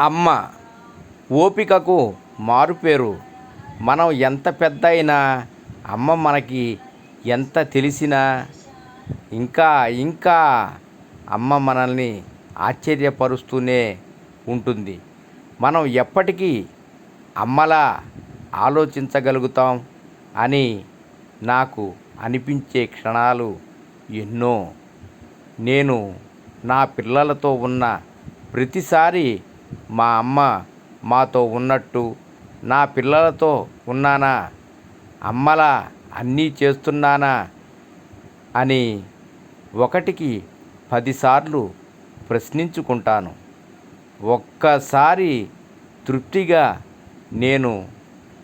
అమ్మ ఓపికకు మారుపేరు. మనం ఎంత పెద్ద అయినా అమ్మ మనకి ఎంత తెలిసినా ఇంకా ఇంకా అమ్మ మనల్ని ఆశ్చర్యపరుస్తూనే ఉంటుంది. మనం ఎప్పటికీ అమ్మలా ఆలోచించగలుగుతాం అని నాకు అనిపించే క్షణాలు ఎన్నో. నేను నా పిల్లలతో ఉన్న ప్రతిసారి మా అమ్మ మాతో ఉన్నట్టు నా పిల్లలతో ఉన్నానా? అమ్మలా అన్నీ చేస్తున్నానా? అని ఒకటికి పదిసార్లు ప్రశ్నించుకుంటాను. ఒక్కసారి తృప్తిగా నేను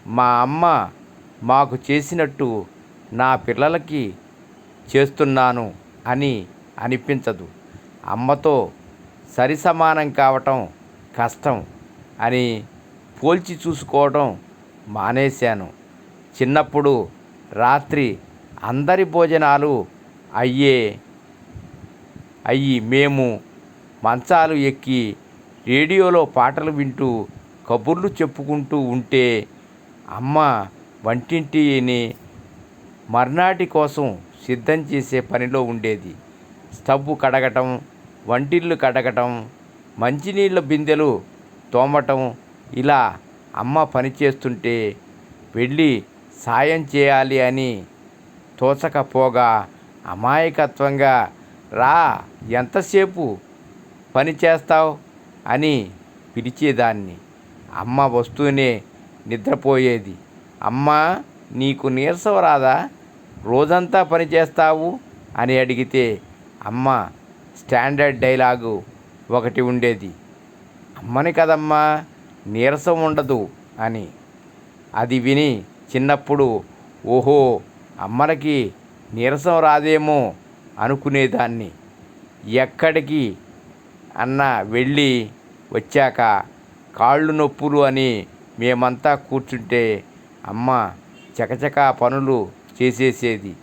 మా అమ్మ మాకు చేసినట్టు నా పిల్లలకి చేస్తున్నాను అని అనిపించదు. అమ్మతో సరిసమానం కావటం కష్టం అని పోల్చి చూసుకోవడం మానేశాను. చిన్నప్పుడు రాత్రి అందరి భోజనాలు అయ్యే అయ్యి మేము మంచాలు ఎక్కి రేడియోలో పాటలు వింటూ కబుర్లు చెప్పుకుంటూ ఉంటే అమ్మ వంటింటిని మర్నాటి కోసం సిద్ధం చేసే పనిలో ఉండేది. స్టవ్ కడగటం వంటిల్లు కడగటం మంచినీళ్ళ బిందెలు తోమటం ఇలా అమ్మ పని చేస్తుంటే వెళ్ళి సాయం చేయాలి అని తోచకపోగా అమాయకత్వంగా రా ఎంతసేపు పని చేస్తావు? అని పిలిచేదాన్ని. అమ్మ వస్తూనే నిద్రపోయేది. అమ్మ నీకు నీరసం రాదా? రోజంతా పని చేస్తావు? అని అడిగితే అమ్మ స్టాండర్డ్ డైలాగు ఒకటి ఉండేది. అమ్మని కదమ్మా నీరసం ఉండదు అని. అది విని చిన్నప్పుడు ఓహో అమ్మలకి నీరసం రాదేమో అనుకునేదాన్ని. ఎక్కడికి? అన్న వెళ్ళి వచ్చాక కాళ్ళు నొప్పులు అని మేమంతా కూర్చుంటే అమ్మ చకచకా పనులు చేసేసేది.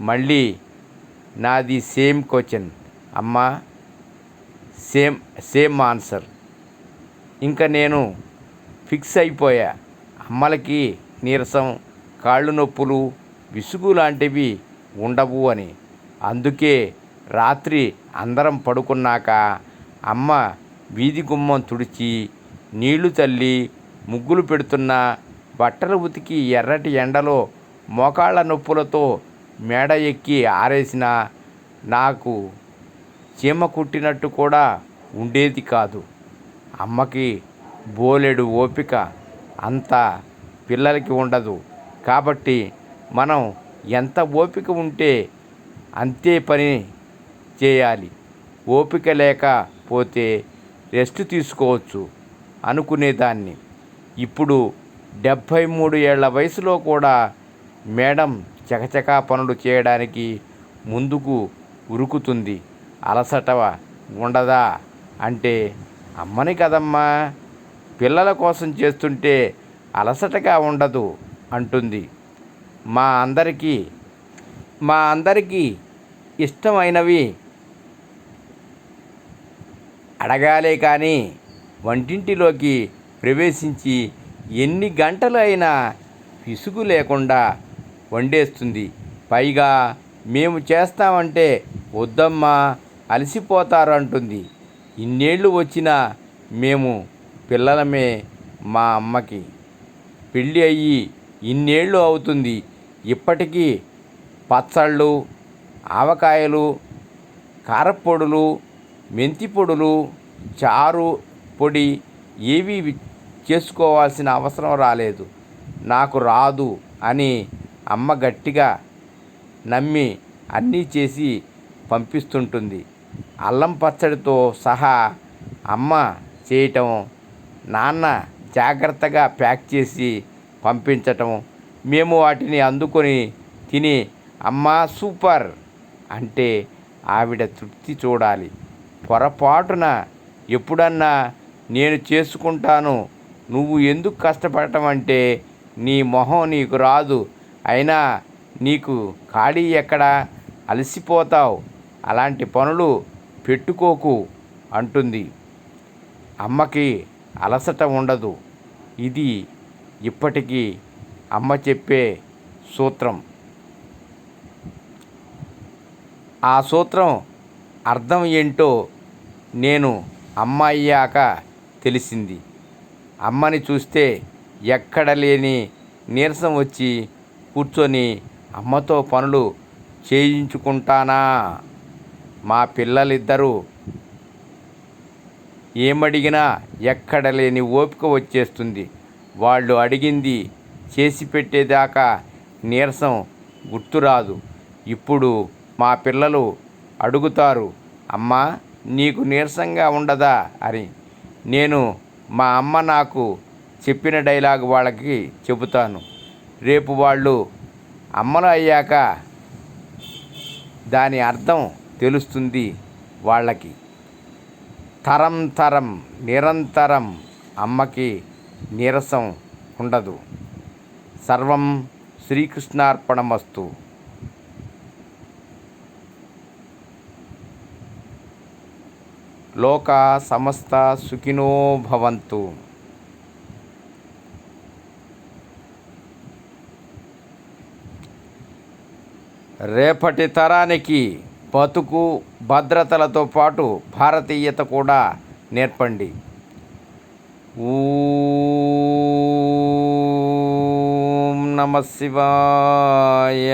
మళ్ళీ నాది సేమ్ క్వశ్చన్. అమ్మ సేమ్ సేమ్ ఆన్సర్. ఇంకా నేను ఫిక్స్ అయిపోయా. అమ్మలకి నీరసం కాళ్ళు నొప్పులు విసుగు లాంటివి ఉండవు అని. అందుకే రాత్రి అందరం పడుకున్నాక అమ్మ వీధి గుమ్మం తుడిచి నీళ్ళు తల్లి ముగ్గులు పెడుతున్న బట్టలు ఉతికి ఎర్రటి ఎండలో మోకాళ్ళ నొప్పులతో మేడ ఎక్కి ఆరేసిన నాకు చీమ కుట్టినట్టు కూడా ఉండేది కాదు. అమ్మకి బోలెడు ఓపిక అంత పిల్లలకి ఉండదు. కాబట్టి మనం ఎంత ఓపిక ఉంటే అంతే పని చేయాలి. ఓపిక లేకపోతే రెస్ట్ తీసుకోవచ్చు అనుకునేదాన్ని. ఇప్పుడు డెబ్భై మూడు ఏళ్ళ వయసులో కూడా మేడం చకచకా పనులు చేయడానికి ముందుకు ఉరుకుతుంది. అలసట ఉండదా? అంటే అమ్మని కదమ్మా పిల్లల కోసం చేస్తుంటే అలసటగా ఉండదు అంటుంది. మా అందరికీ మా అందరికీ ఇష్టమైనవి అడగాలే కానీ వంటింటిలోకి ప్రవేశించి ఎన్ని గంటలు అయినా విసుగు లేకుండా వండేస్తుంది. పైగా మేము చేస్తామంటే వద్దమ్మా అలసిపోతారు అంటుంది. ఇన్నేళ్ళు వచ్చినా మేము పిల్లలమే మా అమ్మకి. పెళ్ళి అయ్యి ఇన్నేళ్ళు అవుతుంది. ఇప్పటికీ పచ్చళ్ళు ఆవకాయలు కారపొడులు మెంతి పొడులు చారు పొడి ఏవి చేసుకోవాల్సిన అవసరం రాలేదు. నాకు రాదు అని అమ్మ గట్టిగా నమ్మి అన్నీ చేసి పంపిస్తుంటుంది. అల్లం పచ్చడితో సహా అమ్మ చేయటం నాన్న జాగ్రత్తగా ప్యాక్ చేసి పంపించటం మేము వాటిని అందుకొని తిని అమ్మా సూపర్ అంటే ఆవిడ తృప్తి చూడాలి. పొరపాటున ఎప్పుడన్నా నేను చేసుకుంటాను నువ్వు ఎందుకు కష్టపడటం అంటే నీ మొహం నీకు రాదు. అయినా నీకు ఖాళీ ఎక్కడా? అలసిపోతావు. అలాంటి పనులు పెట్టుకోకు అంటుంది. అమ్మకి అలసట ఉండదు. ఇది ఇప్పటికీ అమ్మ చెప్పే సూత్రం. ఆ సూత్రం అర్థం ఏంటో నేను అమ్మ అయ్యాక తెలిసింది. అమ్మని చూస్తే ఎక్కడ లేని నీరసం వచ్చి కూర్చొని అమ్మతో పనులు చేయించుకుంటానా? మా పిల్లలిద్దరూ ఏమడిగినా ఎక్కడ లేని ఓపిక వచ్చేస్తుంది. వాళ్ళు అడిగింది చేసి పెట్టేదాకా నీరసం గుర్తురాదు. ఇప్పుడు మా పిల్లలు అడుగుతారు అమ్మా నీకు నీరసంగా ఉండదా? అని. నేను మా అమ్మ నాకు చెప్పిన డైలాగ్ వాళ్ళకి చెబుతాను. రేపు వాళ్ళు అమ్మలు అయ్యాక దాని అర్థం తెలుస్తుంది వాళ్ళకి. తరం తరం నిరంతరం అమ్మకి నీరసం ఉండదు. సర్వం శ్రీకృష్ణార్పణమస్తు. లోక సమస్త సుఖినో భవంతు. రేపటి తరానికి బతుకు భద్రతలతో పాటు భారతీయత కూడా నేర్పండి. ఓం నమ శివాయ